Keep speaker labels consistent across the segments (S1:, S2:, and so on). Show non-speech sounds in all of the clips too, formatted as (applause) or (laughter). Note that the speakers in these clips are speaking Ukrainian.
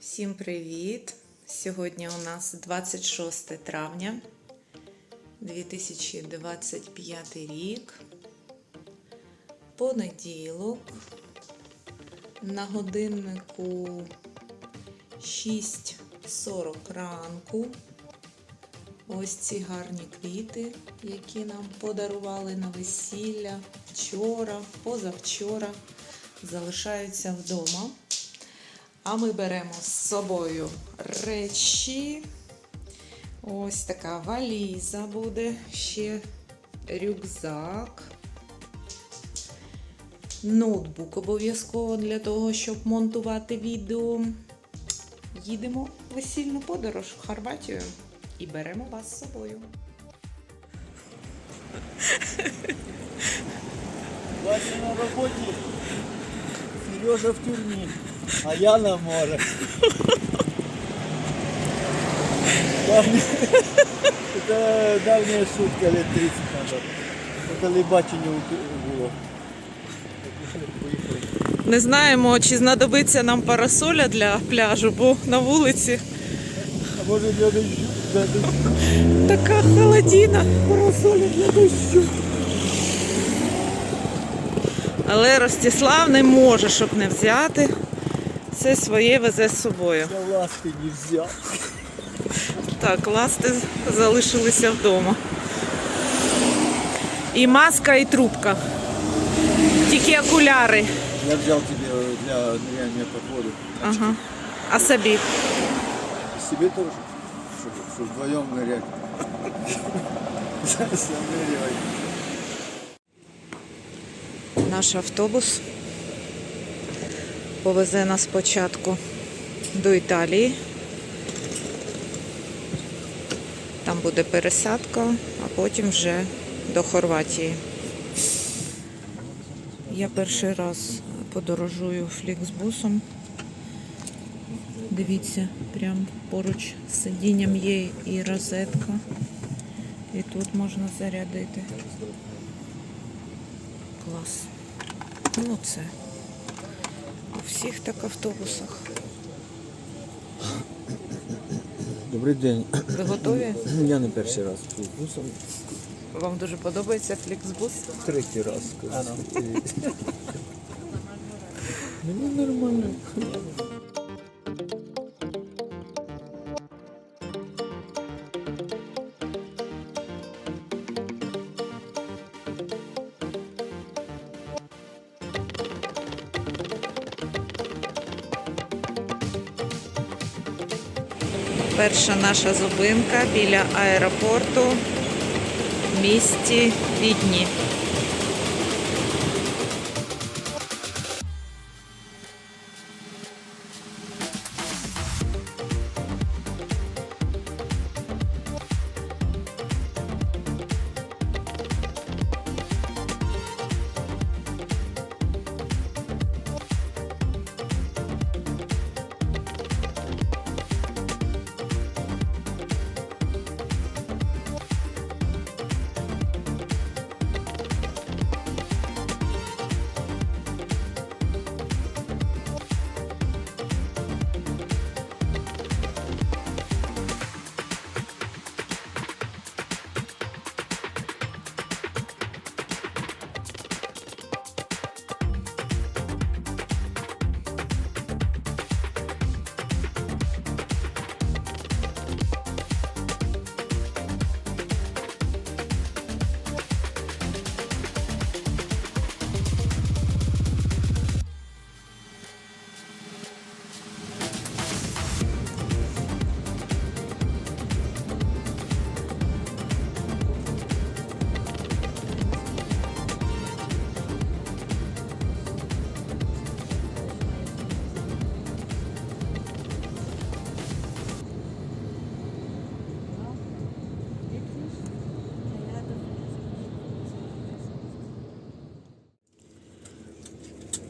S1: Всім привіт! Сьогодні у нас 26 травня 2025 рік. Понеділок. На годиннику 6.40 ранку. Ось ці гарні квіти, які нам подарували на весілля вчора, позавчора, залишаються вдома. А ми беремо з собою речі. Ось така валіза буде, ще рюкзак. Ноутбук обов'язково для того, щоб монтувати відео. Їдемо в весільну подорож в Хорватію і беремо вас з собою.
S2: Вася на роботі, Сережа в тюрмі, а я на море. Це давня шутка лет 30 назад. Телебачення було.
S1: Не знаємо, чи знадобиться нам парасоля для пляжу, бо на вулиці
S2: А може для дощу? Для дощу.
S1: така холодіна.
S2: Парасолі для дощу.
S1: Але Ростислав не може, щоб не взяти. Все своє везе з собою.
S2: Я ласти не взяв.
S1: Так, ласти залишилися вдома. І маска, і трубка. Тільки окуляри.
S2: Я взяв тебе для ныряння по воду.
S1: Ага. А собі.
S2: Себе тоже, чтобы, чтобы вдвоем нырять. Заныривай.
S1: Наш автобус повезе нас спочатку до Італії. Там буде пересадка, а потім вже до Хорватії. Я перший раз подорожую фліксбусом. Дивіться, прямо поруч з сидінням є і розетка. І тут можна зарядити. Клас. Ну це. Всіх так автобусах.
S2: Добрий день.
S1: Ви готові?
S2: Я не перший раз флікбусом.
S1: Вам дуже подобається фліксбус?
S2: Третій раз. кажу. Мені нормально.
S1: Перша наша зупинка біля аеропорту в місті Відні.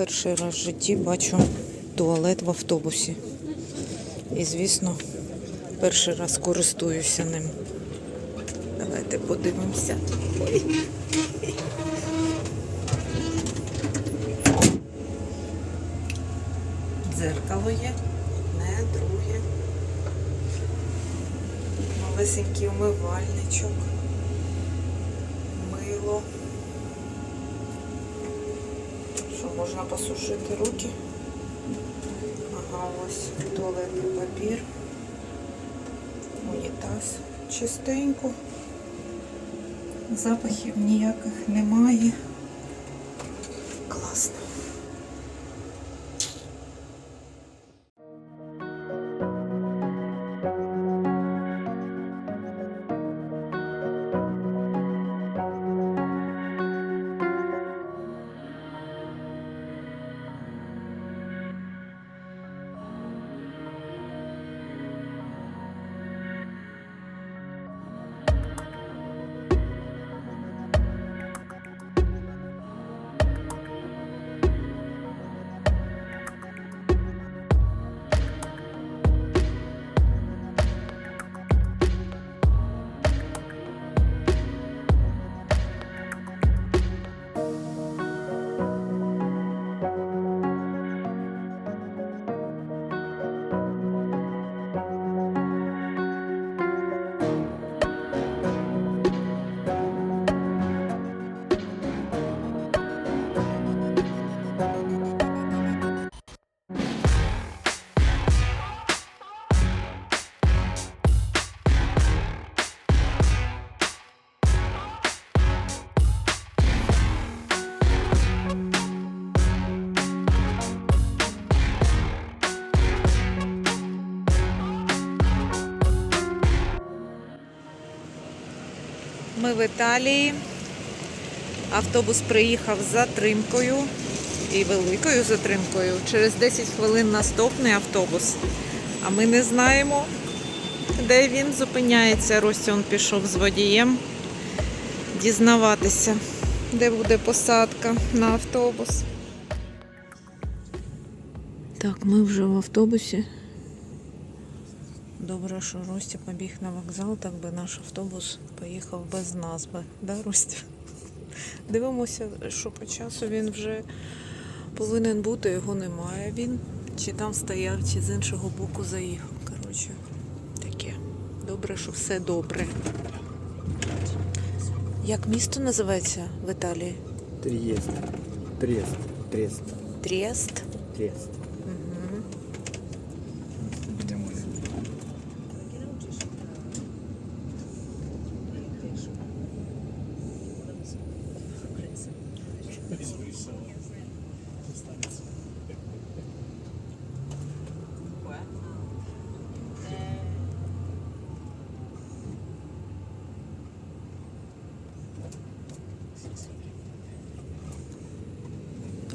S1: Перший раз в житті бачу туалет в автобусі. І, звісно, перший раз користуюся ним. Давайте подивимося. Дзеркало є. одне, друге. Малесенький умивальничок. Мило. Що можна посушити руки? Ага, ось туалетний папір. Унітаз чистенько. Запахів ніяких немає. В Італії. Автобус приїхав з затримкою і великою затримкою. Через 10 хвилин наступний автобус. А ми не знаємо, де він зупиняється. Ростян пішов з водієм дізнаватися, де буде посадка на автобус. Так, ми вже в автобусі. Добре, що Ростя побіг на вокзал, так би наш автобус поїхав без назви. Да, Ростя? Дивимося, що по часу він вже повинен бути, його немає. Він чи там стояв, чи з іншого боку заїхав. Коротше, таке. Добре, що все добре. Як місто називається в Італії?
S2: Триест. Трест. Трест.
S1: Тріест.
S2: Трест.
S1: Угу.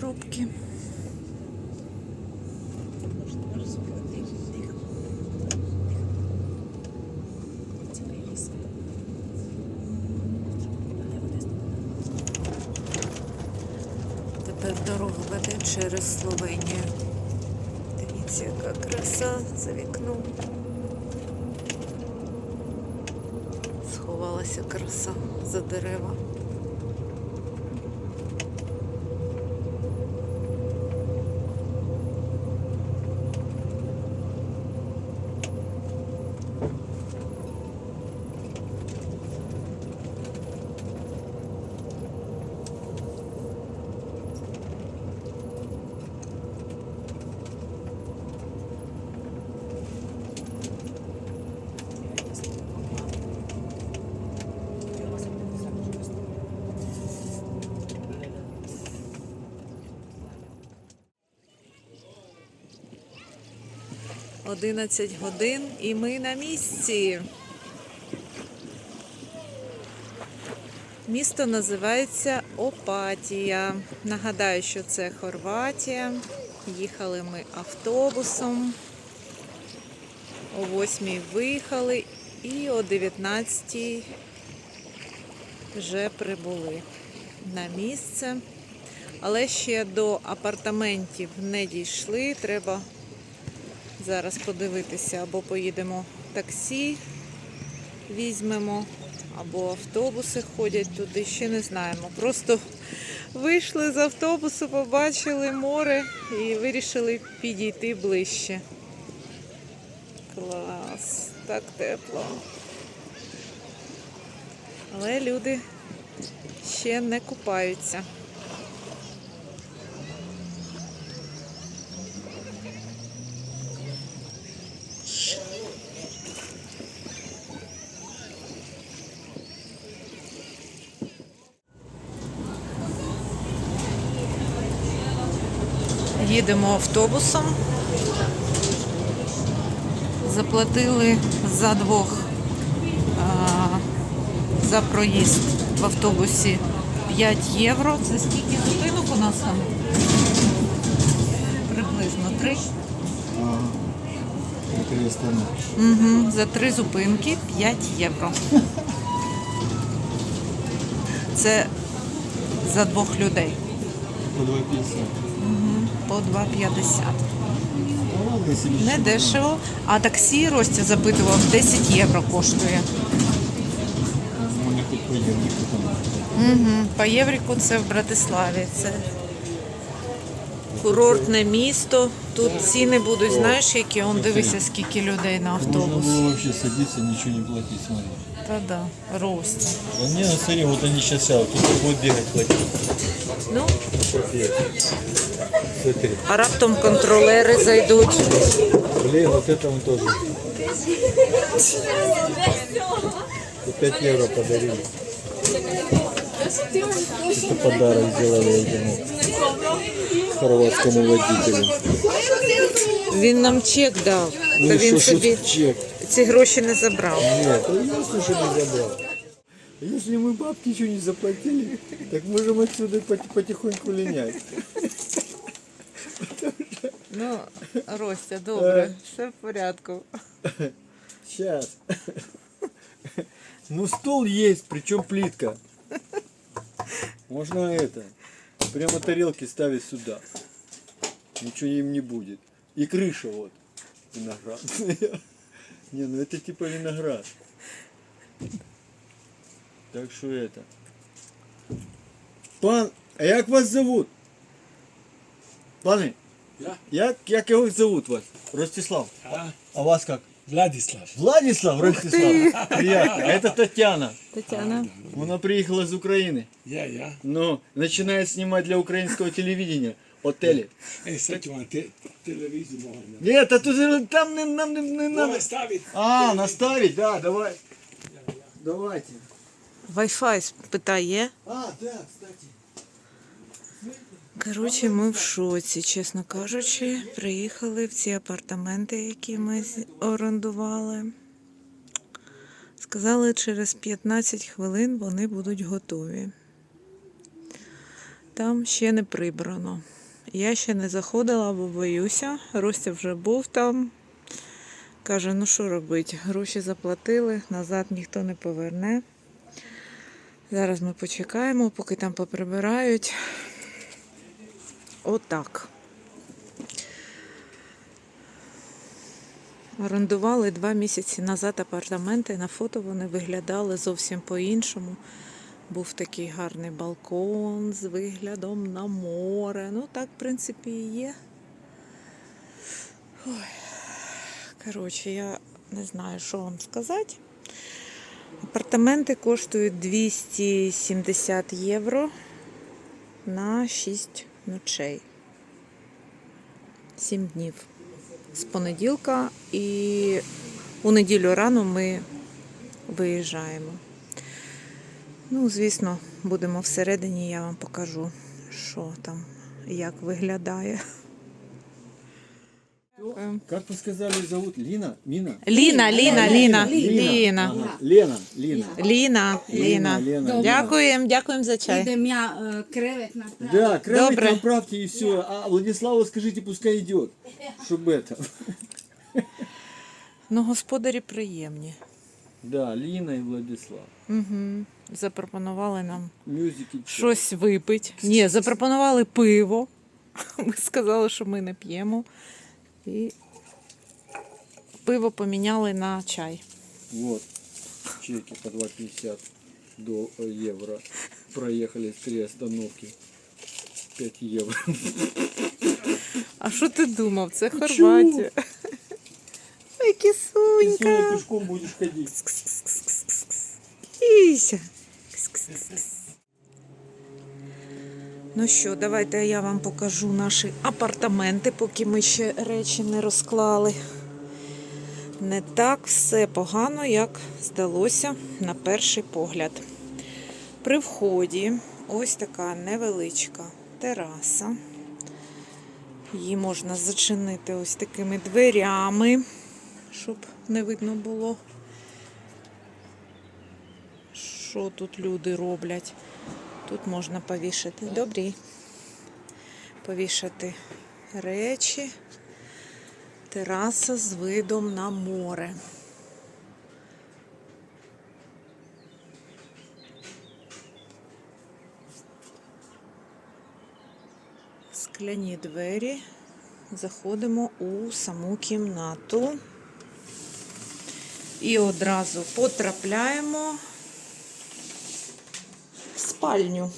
S1: Пробки. Дорога веде через Словенію. Дивіться, яка краса за вікном. Сховалася краса за дерева. Одинадцять годин і ми на місці. Місто називається Опатія. Нагадаю, що це Хорватія. Їхали ми автобусом. О 8 виїхали і о 19 вже прибули на місце. Але ще до апартаментів не дійшли. Треба зараз подивитися, або поїдемо таксі, візьмемо, або автобуси ходять туди, ще не знаємо. Просто вийшли з автобусу, побачили море і вирішили підійти ближче. Клас, так тепло. Але люди ще не купаються. Їдемо автобусом. Заплатили за двох за проїзд в автобусі 5 євро. Це скільки зупинок у нас там? Приблизно 3. Угу. За три зупинки 5 євро. Це за двох людей
S2: По 2,50.
S1: По 2,50.
S2: Ну ладно, если
S1: Не дешево. А таксі Ростя запитував 10 євро коштує. Угу. По Євріку це в Братиславі. Це курортне місто. Тут ціни будуть, знаєш, які он дивися, скільки людей на автобус.
S2: было вообще садиться, ничего не платить, смотри.
S1: Та да, Ростя.
S2: Да не, ну смотри, вот они сейчас сядут, тут будет бегать платить.
S1: Ну,
S2: Смотри.
S1: а раптом контролери зайдуть.
S2: Блин, вот это он тоже. И 5 евро подарили. Это подарок сделали этому хорватскому водителю.
S1: Він нам чек дав. Та
S2: Ну и
S1: він
S2: что, что
S1: собі
S2: тут чек?
S1: Ці гроші не забрав.
S2: Нет, ну ясно, что не забрал. Если мы бабки еще не заплатили, так можем отсюда пот- потихоньку линять.
S1: Ну, Ростя, добре, все в порядку.
S2: Сейчас. Ну стол есть, причем плитка. Можно это. Прямо тарелки ставить сюда. Ничего им не будет. И крыша вот. Виноград. Не, ну это типа виноград. Так что это. Пан, а як вас зовут? Пане,
S3: Я?
S2: як, як його зовут вас? Ростислав.
S3: А,
S2: А вас как?
S3: Владислав.
S2: Владислав Ростислав. Приятно. А это Татьяна.
S1: Тетяна.
S2: Она приехала из Украины.
S3: Я, я.
S2: Но начинает снимать для украинского телевидения отели.
S3: Ей, sad ću vam te, televiziju moram.
S2: Нет, а тут там не, нам не, не надо.
S3: Staviti.
S2: А, наставить, да, давай. Давайте.
S1: Wi-Fi питає.
S2: А, да, кстати.
S1: Коротше, ми в шоці, чесно кажучи, приїхали в ці апартаменти, які ми з- орендували. Сказали, через 15 хвилин вони будуть готові. Там ще не прибрано. Я ще не заходила, бо боюся. Ростя вже був там. Каже, ну що робити? Гроші заплатили, назад ніхто не поверне. Зараз ми почекаємо, поки там поприбирають. Отак. Орендували два місяці назад апартаменти. На фото вони виглядали зовсім по-іншому. Був такий гарний балкон з виглядом на море. Ну, так, в принципі, і є. Ой. Коротше, я не знаю, що вам сказати. Апартаменти коштують 270 євро на 6 ночей. 7 днів. З понеділка і у неділю рано ми виїжджаємо. Ну, звісно, будемо всередині, я вам покажу, що там, як виглядає.
S2: Как вы сказали, зовут? Лина? Мина?
S1: Ліна, Ліна, Ліна,
S2: Ага,
S1: Ліна.
S2: Лена, Лина.
S1: Ліна, Ліна.
S2: Лена.
S1: Дякуємо, дякуємо за чай.
S4: Idem ja e, krevet napraviti.
S2: Да, кровать
S1: Добре.
S2: направьте и все. А Владиславу скажите, пускай идет. Чтобы это.
S1: Ну, господарі приємні.
S2: Да, Лина и Владислав.
S1: Угу. Запропонували нам щось випити. Ні, запропонували пиво. (laughs) Ми сказали, що ми не п'ємо. І пиво поміняли на чай.
S2: Вот. Чеки по 2,50 до э, евро. Проехали три остановки. 5 евро.
S1: А що ти думав? Це Хорватія. (laughs) Ой,
S2: Ты сегодня
S1: кисунька.
S2: пешком будешь ходить.
S1: Кися. Ну що, давайте я вам покажу наші апартаменти, поки ми ще речі не розклали. Не так все погано, як здалося на перший погляд. При вході ось така невеличка тераса. Її можна зачинити ось такими дверями, щоб не видно було, що тут люди роблять. Тут можна повішати добрі. Повішати речі. Тераса з видом на море. Скляні двері. Заходимо у саму кімнату. І одразу потрапляємо спальню.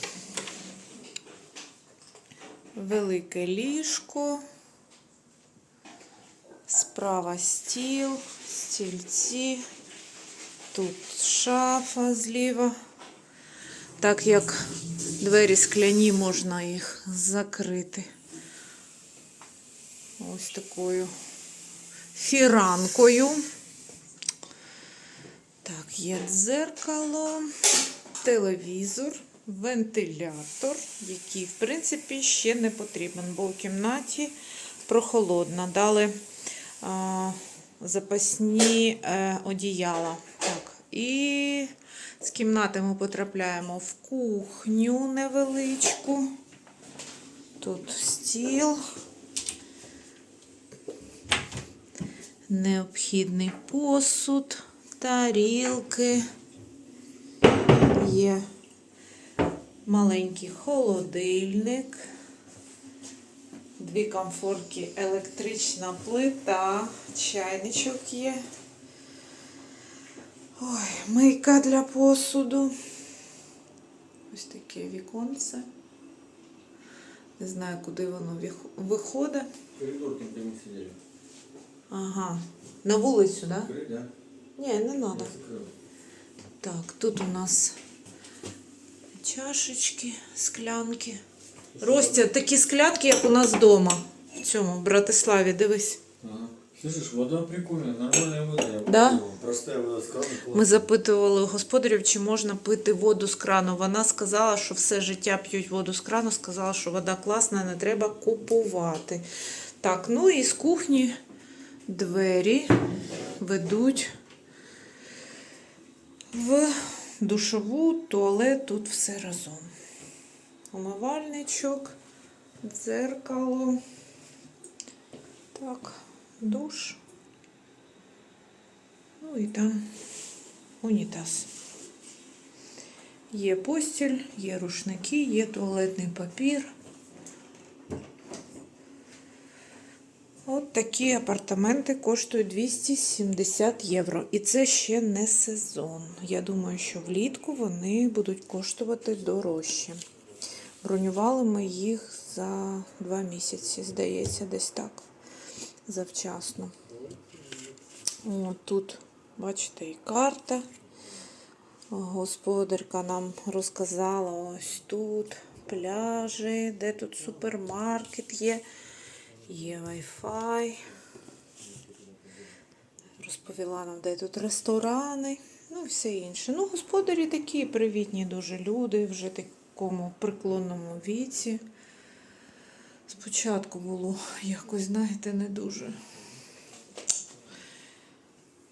S1: Велике ліжко. Справа стіл, стільці. Тут шафа зліва. Так як двері скляні, можна їх закрити. Ось такою фіранкою. Так, є дзеркало, телевізор, вентилятор, який, в принципі, ще не потрібен, бо у кімнаті прохолодно. Дали а, запасні е, одіяла. Так, і з кімнати ми потрапляємо в кухню невеличку. Тут стіл. Необхідний посуд, тарілки. Є маленький холодильник, дві комфорки, електрична плита, чайничок є. Ой, мийка для посуду. Ось таке віконце. Не знаю, куди воно віх- виходить.
S2: Коридор, там где мы сидели.
S1: Ага. На вулицю, так? Да?
S2: Открыть, да?
S1: Ні, не треба.
S2: Закрыл.
S1: Так, тут у нас чашечки, склянки. Ростя, такі склянки, як у нас вдома. В цьому в Братиславі, дивись.
S2: Ага. Слышишь, вода прикольная, нормальная вода.
S1: Да?
S2: Простая вода с крана.
S1: Ми запитували у господарів, чи можна пити воду з крану. Вона сказала, що все життя п'ють воду з крану, сказала, що вода класна, не треба купувати. Так, ну і з кухні двері ведуть в душову, туалет, тут все разом. Умивальничок, дзеркало. Так, душ. Ну і там унітаз. Є постіль, є рушники, є туалетний папір. От такі апартаменти коштують 270 євро. І це ще не сезон. Я думаю, що влітку вони будуть коштувати дорожче. Бронювали ми їх за два місяці, здається, десь так. Завчасно. О, тут, бачите, і карта. Господарка нам розказала ось тут пляжі, де тут супермаркет є, є Wi-Fi. Розповіла нам, де тут ресторани, ну і все інше. Ну, господарі такі привітні дуже люди, вже такому преклонному віці. Спочатку було якось, знаєте, не дуже.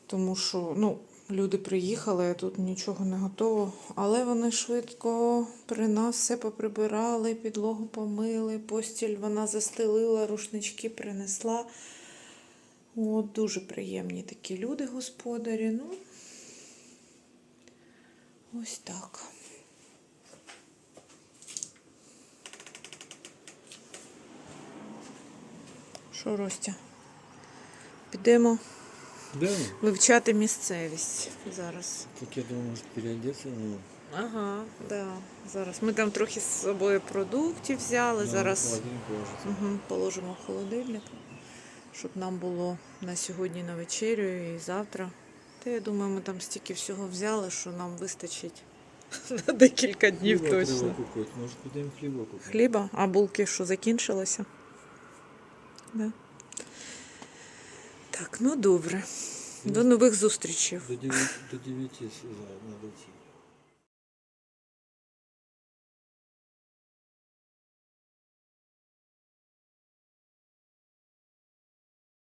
S1: Тому що, ну, люди приїхали, а тут нічого не готово. Але вони швидко при нас все поприбирали, підлогу помили, постіль вона застелила, рушнички принесла. От, дуже приємні такі люди, господарі. Ну, ось так. Що, Ростя? Підемо
S2: Да?
S1: вивчати місцевість зараз.
S2: Так я думаю, может переодеться. Ну,
S1: Ага, да. Зараз ми там трохи з собою продуктів взяли.
S2: на
S1: Зараз угу, положимо в холодильник, щоб нам було на сьогодні на вечерю і завтра. Та я думаю, ми там стільки всього взяли, що нам вистачить (laughs) на декілька днів
S2: Хліба
S1: точно.
S2: Може підемо хліба купити?
S1: Хліба, а булки що закінчилися? Да. Так, ну добре. До нових зустрічей.
S2: До 9, до 9 надо идти.